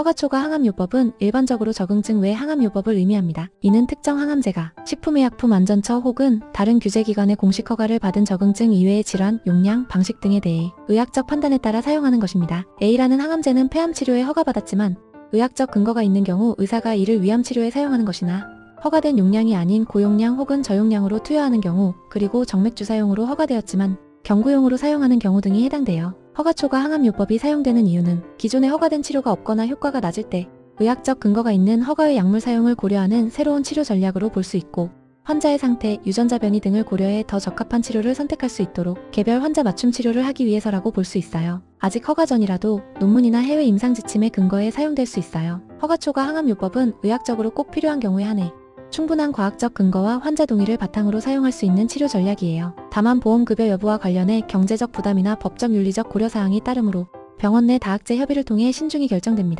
허가초과 항암요법은 일반적으로 적응증 외 항암요법을 의미합니다. 이는 특정 항암제가 식품의약품안전처 혹은 다른 규제기관의 공식 허가를 받은 적응증 이외의 질환, 용량, 방식 등에 대해 의학적 판단에 따라 사용하는 것입니다. A라는 항암제는 폐암 치료에 허가받았지만 의학적 근거가 있는 경우 의사가 이를 위암 치료에 사용하는 것이나 허가된 용량이 아닌 고용량 혹은 저용량으로 투여하는 경우 그리고 정맥주 사용으로 허가되었지만 경구용으로 사용하는 경우 등이 해당돼요. 허가초과 항암요법이 사용되는 이유는 기존에 허가된 치료가 없거나 효과가 낮을 때 의학적 근거가 있는 허가의 약물 사용을 고려하는 새로운 치료 전략으로 볼 수 있고 환자의 상태, 유전자 변이 등을 고려해 더 적합한 치료를 선택할 수 있도록 개별 환자 맞춤 치료를 하기 위해서라고 볼 수 있어요. 아직 허가 전이라도 논문이나 해외 임상 지침의 근거에 사용될 수 있어요. 허가초과 항암요법은 의학적으로 꼭 필요한 경우에 한해 충분한 과학적 근거와 환자 동의를 바탕으로 사용할 수 있는 치료 전략이에요. 다만 보험급여 여부와 관련해 경제적 부담이나 법적 윤리적 고려사항이 따르므로 병원 내 다학제 협의를 통해 신중히 결정됩니다.